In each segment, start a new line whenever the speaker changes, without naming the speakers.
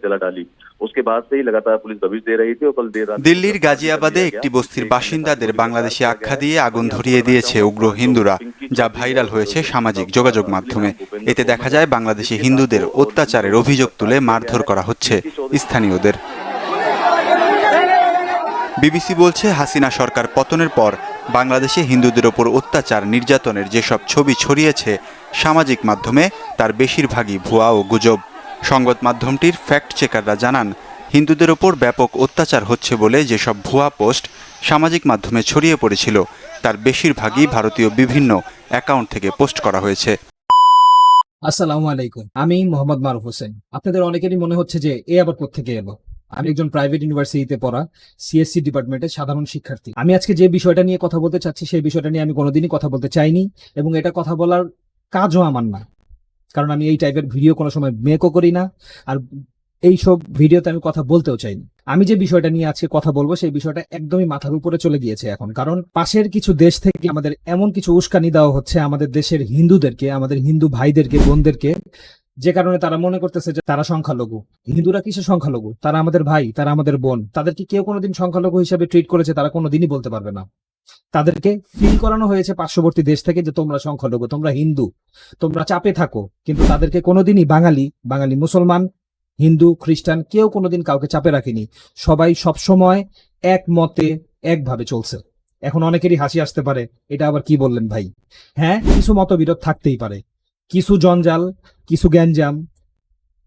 जला डाली उसके बाद से ही लगातार पुलिस दबिश दे रही थी और कल देर रात
দিল্লির গাজিয়াবাদে একটি বস্তির বাসিন্দাদের বাংলাদেশি আখ্যা দিয়ে আগুন ধরিয়ে দিয়েছে উগ্র হিন্দুরা যা ভাইরাল হয়েছে সামাজিক যোগাযোগ মাধ্যমে এতে দেখা যায় বাংলাদেশি হিন্দুদের অত্যাচারের অভিযোগ তুলে মারধর করা হচ্ছে স্থানীয়দের বিবিসি বলছে হাসিনা সরকার পতনের পর বাংলাদেশে হিন্দুদের ওপর অত্যাচার নির্যাতনের যেসব ছবি ছড়িয়েছে সামাজিক মাধ্যমে তার বেশিরভাগই ভুয়া ও গুজব সংবাদ মাধ্যমটির ফ্যাক্ট চেকাররা জানান, হিন্দুদের ওপর ব্যাপক অত্যাচার হচ্ছে বলে যেসব ভুয়া পোস্ট সামাজিক মাধ্যমে ছড়িয়ে পড়েছিল, তার বেশিরভাগই ভারতীয় বিভিন্ন অ্যাকাউন্ট থেকে পোস্ট করা হয়েছে।
আসসালামু আলাইকুম, আমি মোহাম্মদ মারুফ হোসেন। আপনাদের অনেকেরই মনে হচ্ছে যে এ আবার থেকে এলো। আমি একজন প্রাইভেট ইউনিভার্সিটিতে পড়া সিএসসি ডিপার্টমেন্টের সাধারণ শিক্ষার্থী। আমি আজকে যে বিষয়টা নিয়ে কথা বলতে চাচ্ছি, সেই বিষয়টা নিয়ে আমি কোনোদিনই কথা বলতে চাইনি এবং এটা কথা বলার কাজও আমার না। কারণ আমি এই টাইপের ভিডিও কোনো সময় মেকও করি না। আর এই সব ভিডিওতে আমি কথা বলতেও চাইনি আমি যে বিষয়টা নিয়ে আজকে কথা বলব, সেই বিষয়টা একদমই মাথার উপরে চলে গিয়েছে এখন। কারণ পাশের কিছু দেশ থেকে আমাদের এমন কিছু উস্কানি দেওয়া হচ্ছে আমাদের দেশের হিন্দুদেরকে, আমাদের হিন্দু ভাইদেরকে, বোনদেরকে, যে কারণে তারা মনে করতেছে যে তারা সংখ্যালঘু। হিন্দুরা কিসের সংখ্যালঘু? তারা আমাদের ভাই, তারা আমাদের বোন। তাদেরকে কেউ কোনোদিন সংখ্যালঘু হিসেবে ট্রিট করেছে, তারা কোনোদিনই বলতে পারবে না। তাদেরকে ফিল করানো হয়েছে পার্শ্ববর্তী দেশ থেকে যে তোমরা সংখ্যালঘু, তোমরা হিন্দু, তোমরা চাপে থাকো। কিন্তু তাদেরকে কোনোদিনই বাঙালি বাঙালি মুসলমান, হিন্দু, খ্রিস্টান কেউ কোনোদিন কাউকে চাপে রাখেনি। সবাই সবসময় এক মতে একভাবে চলছে। এখন অনেকেরই হাসি আসতে পারে, এটা আবার কি বললেন ভাই? হ্যাঁ কিছু মতবিরোধ থাকতেই পারে। কিছু জঞ্জাল, কিছু গ্যাঞ্জাম,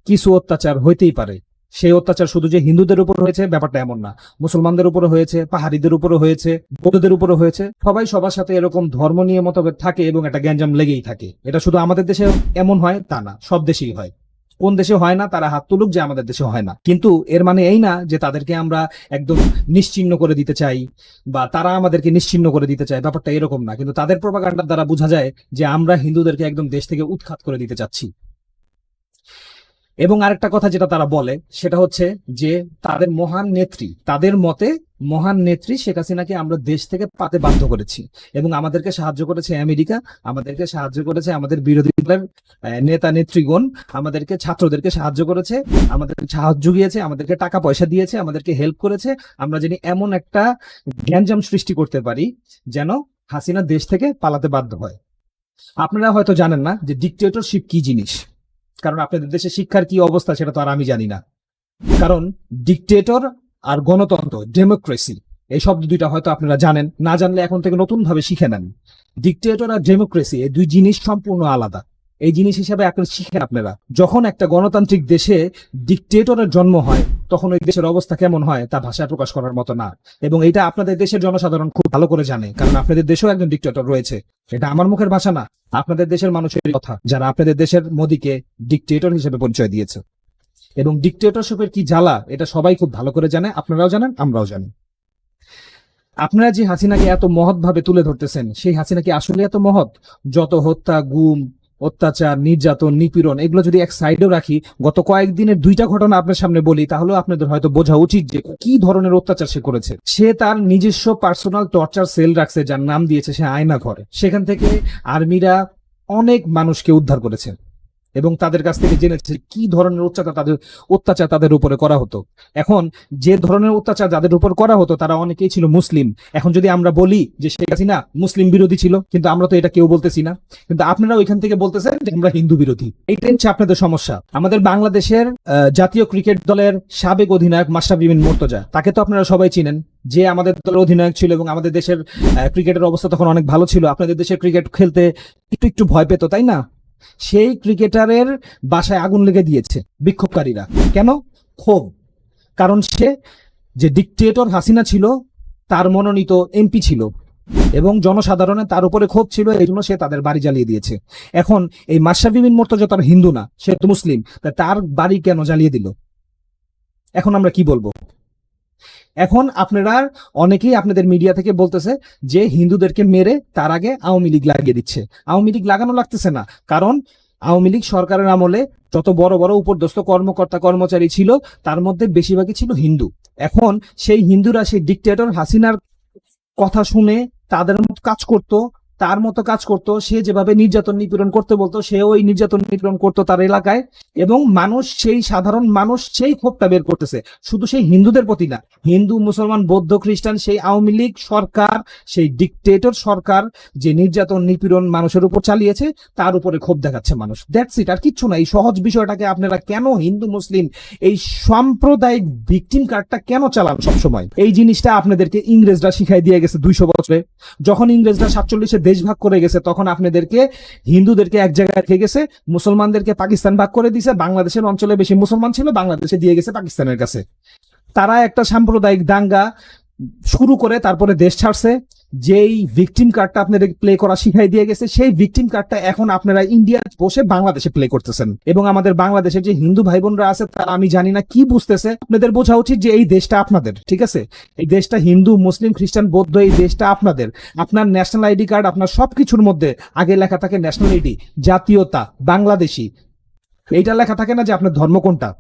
কিছু অত্যাচার হইতেই পারে। সেই অত্যাচার শুধু যে হিন্দুদের উপর হয়েছে, ব্যাপারটা এমন না। মুসলমানদের উপরে হয়েছে, পাহাড়িদের উপরে হয়েছে, বৌদ্ধদের উপরে হয়েছে। সবাই সবার সাথে এরকম ধর্ম নিয়ে মতভেদ থাকে এবং একটা গ্যাঞ্জাম লেগেই থাকে। এটা শুধু আমাদের দেশে এমন হয় তা না, সব দেশেই হয়। কোন দেশে হয় না, তারা হাত তুলুক যে আমাদের দেশে হয় না। কিন্তু এর মানে এই না যে তাদেরকে আমরা একদম নিশ্চিহ্ন করে দিতে চাই বা তারা আমাদেরকে নিশ্চিহ্ন করে দিতে চায়, ব্যাপারটা এরকম না। কিন্তু তাদের প্রপাগান্ডার দ্বারা বোঝা যায় যে আমরা হিন্দুদেরকে একদম দেশ থেকে উৎখাত করে দিতে চাচ্ছি। এবং আরেকটা কথা যেটা তারা বলে, সেটা হচ্ছে যে তাদের মহান নেত্রী, তাদের মতে মহান নেত্রী শেখ হাসিনাকে আমরা দেশ থেকে পাতে বাধ্য করেছি। এবং আমাদেরকে সাহায্য করেছে আমেরিকা, আমাদেরকে সাহায্য করেছে আমাদের বিরোধী দলের নেতা নেত্রীগণ, আমাদেরকে ছাত্রদেরকে সাহায্য করেছে, আমাদেরকে সাহায্য গিয়েছে আমাদেরকে টাকা পয়সা দিয়েছে, আমাদেরকে হেল্প করেছে। আমরা যিনি এমন একটা গ্যাঞ্জাম সৃষ্টি করতে পারি যেন হাসিনা দেশ থেকে পালাতে বাধ্য হয়। আপনারা হয়তো জানেন না যে ডিকটেটরশিপ কি জিনিস। কারণ আপনাদের দেশে শিক্ষার কি অবস্থা সেটা তো আর আমি জানি না। কারণ ডিকটেটর আর গণতন্ত্র ডেমোক্রেসি এই শব্দ দুইটা হয়তো আপনারা জানেন, না জানলে এখন থেকে নতুন ভাবে শিখে নেন। ডিকটেটর আর ডেমোক্রেসি এই দুই জিনিস সম্পূর্ণ আলাদা। এই জিনিস হিসাবে এখন শিখেন আপনারা। যখন একটা গণতান্ত্রিক দেশে ডিকটেটরের জন্ম হয়, তখন ওই দেশের অবস্থা কেমন হয়, তা ভাষায় প্রকাশ করার মতো না। এবং এটা আপনাদের দেশের জনসাধারণ খুব ভালো করে জানে, কারণ আপনাদের দেশেও একজন ডিকটেটর রয়েছে। এটা আমার মুখের ভাষা না, আপনাদের দেশের মানুষের কথা, যারা আপনাদের দেশের মোদীকে ডিকটেটর হিসেবে পরিচয় দিয়েছে। এবং ডিকটেটরশিপের কি জ্বালা, এটা সবাই খুব ভালো করে জানে, আপনারাও জানেন, আমরাও জানি। আপনারা যে হাসিনাকে এত মহৎ ভাবে তুলে ধরতেছেন, সেই হাসিনা কি আসলে এত মহৎ? যত হত্যা, গুম অত্যাচার, নির্যাতন, নিপীড়ন, এগুলো যদি এক সাইডেও রাখি, গত কয়েকদিনের দুইটা ঘটনা আপনার সামনে বলি, তাহলেও আপনাদের হয়তো বোঝা উচিত যে কি ধরনের অত্যাচার সে করেছে। সে তার নিজস্ব পার্সোনাল টর্চার সেল রাখছে, যার নাম দিয়েছে সে আয়না ঘরে সেখান থেকে আর্মিরা অনেক মানুষকে উদ্ধার করেছে। এবং তাদের কাছ থেকে জেনেছে কি ধরনের অত্যাচার তাদের অত্যাচার তাদের উপরে করা হতো। এখন যে ধরনের অত্যাচার যাদের উপর করা হতো, তারা অনেকেই ছিল মুসলিম। এখন যদি আমরা বলি যে শেখ হাসিনা মুসলিম বিরোধী ছিল, কিন্তু আমরা তো এটা কেউ বলতেছি না। কিন্তু আপনারা ওইখান থেকে বলতেছেন যে আমরা হিন্দু বিরোধী। এইটাই হচ্ছে আপনাদের সমস্যা। আমাদের বাংলাদেশের জাতীয় ক্রিকেট দলের সাবেক অধিনায়ক মাশরাফি বিন মুর্তজা। তাকে তো আপনারা সবাই চিনেন। যে আমাদের দলের অধিনায়ক ছিল এবং আমাদের দেশের ক্রিকেটের অবস্থা তখন অনেক ভালো ছিল। আপনাদের দেশের ক্রিকেট খেলতে একটু একটু ভয় পেত, তাই না? সেই ক্রিকেটারের বাসায় আগুন লেগে দিয়েছে বিক্ষোভকারীরা। কেন? ক্ষোভ। কারণ সে যে ডিকটেটর হাসিনা ছিল, তার মনোনীত এমপি ছিল এবং জনসাধারণের তার উপরে ক্ষোভ ছিল, এই জন্য সে তাদের বাড়ি জ্বালিয়ে দিয়েছে। এখন এই মাশরাফি বিন মোর্তজা তার হিন্দু না, সে তো মুসলিম তার বাড়ি কেন জ্বালিয়ে দিল? এখন আমরা কি বলব? এখন আপনারা অনেকেই আপনাদের মিডিয়া থেকে বলতেছে যে হিন্দুদেরকে মেরে তার আগে আওয়ামী লীগ লাগিয়ে দিচ্ছে। আওয়ামী লীগ লাগানো লাগতেছে না, কারণ আওয়ামী লীগ সরকারের আমলে যত বড় বড় উপরদস্ত কর্মকর্তা, কর্মচারী ছিল, তার মধ্যে বেশিরভাগই ছিল হিন্দু। এখন সেই হিন্দুরা, সেই ডিক্টেটর হাসিনার কথা শুনে তাদের মতো কাজ করত তার মতো কাজ করত, সে যেভাবে নির্যাতন নিপীড়ন করতে বলতো, সে ওই নির্যাতন নিপীড়ন করতো তার এলাকায় এবং মানুষ সেই সাধারণ মানুষ সেই ক্ষোভটা বের করতেছে। শুধু সেই হিন্দুদের প্রতি না, হিন্দু, মুসলমান, বৌদ্ধ, খ্রিস্টান, সেই আওয়ামী লীগ সরকার, সেই ডিকটেটর সরকার যে নির্যাতন, নিপীড়ন মানুষের উপর চালিয়েছে, তার উপরে ক্ষোভ দেখাচ্ছে মানুষ। দ্যাটস ইট আর কিচ্ছু না, এই সহজ বিষয়টাকে আপনারা কেন হিন্দু, মুসলিম, এই সাম্প্রদায়িক ভিকটিম কার্ডটা কেন চালান সবসময়? এই জিনিসটা আপনাদেরকে ইংরেজরা শিখাই দিয়ে গেছে দুইশো বছরে। যখন ইংরেজরা সাতচল্লিশে দেশ ভাগ করে গেছে, তখন আপনাদেরকে হিন্দুদেরকে এক জায়গায় রেখে গেছে, মুসলমানদেরকে পাকিস্তান ভাগ করে দিয়েছে বাংলাদেশের অঞ্চলে বেশি মুসলমান ছিল, বাংলাদেশে দিয়ে গেছে পাকিস্তানের কাছে। তারা একটা সাম্প্রদায়িক দাঙ্গা শুরু করে, তারপরে দেশ ছাড়ছে। যেই ভিকটিম কার্ডটা আপনাদের প্লে করা শিখাই দিয়ে গেছে, সেই ভিকটিম কার্ডটা এখন আপনারা ইন্ডিয়া বসে বাংলাদেশে প্লে করতেছেন। এবং আমাদের বাংলাদেশের যে হিন্দু ভাই বোনরা আছে, তারা আমি জানি না কি বুঝতেছে, আপনাদের বোঝা উচিত যে এই দেশটা আপনাদের, ঠিক আছে? এই দেশটা হিন্দু, মুসলিম, খ্রিস্টান, বৌদ্ধ, এই দেশটা আপনাদের। আপনার ন্যাশনাল আইডি কার্ড আপনার সবকিছুর মধ্যে আগে লেখা থাকে ন্যাশনালিটি জাতীয়তা, বাংলাদেশি। এইটা লেখা থাকে না যে আপনার ধর্ম কোনটা।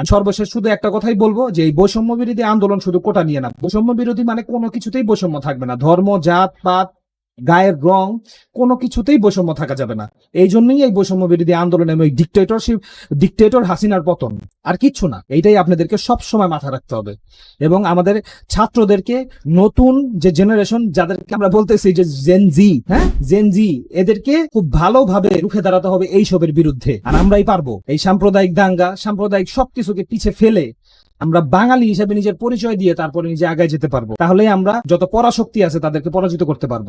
আর সর্বশেষ শুধু একটা কথাই বলব যে এই বৈষম্য বিরোধী আন্দোলন শুধু কোটা নিয়ে না বৈষম্য বিরোধী মানে কোনো কিছুতেই বৈষম্য থাকবে না। ধর্ম, জাত, পাত গায়ের রং কোনো কিছুতেই বৈষম্য থাকা যাবে না। এই জন্যই এই বৈষম্য বিরোধী আন্দোলন এবং ডিকটেটরশিপ ডিকটেটর হাসিনার পতন। আর কিচ্ছু না, এইটাই আপনাদেরকে সব সময় মাথা রাখতে হবে। এবং আমাদের ছাত্রদেরকে নতুন যে জেনারেশন যাদেরকে আমরা বলতেছি যে জেনজি হ্যাঁ? জেনজি এদেরকে খুব ভালোভাবে রুখে দাঁড়াতে হবে এইসবের বিরুদ্ধে। আর আমরাই পারব। এই সাম্প্রদায়িক দাঙ্গা, সাম্প্রদায়িক সবকিছুকে পিছে ফেলে আমরা বাঙালি হিসেবে নিজের পরিচয় দিয়ে তারপরে নিজে আগায় যেতে পারব। তাহলেই আমরা যত পরাশক্তি আছে তাদেরকে পরাজিত করতে পারব।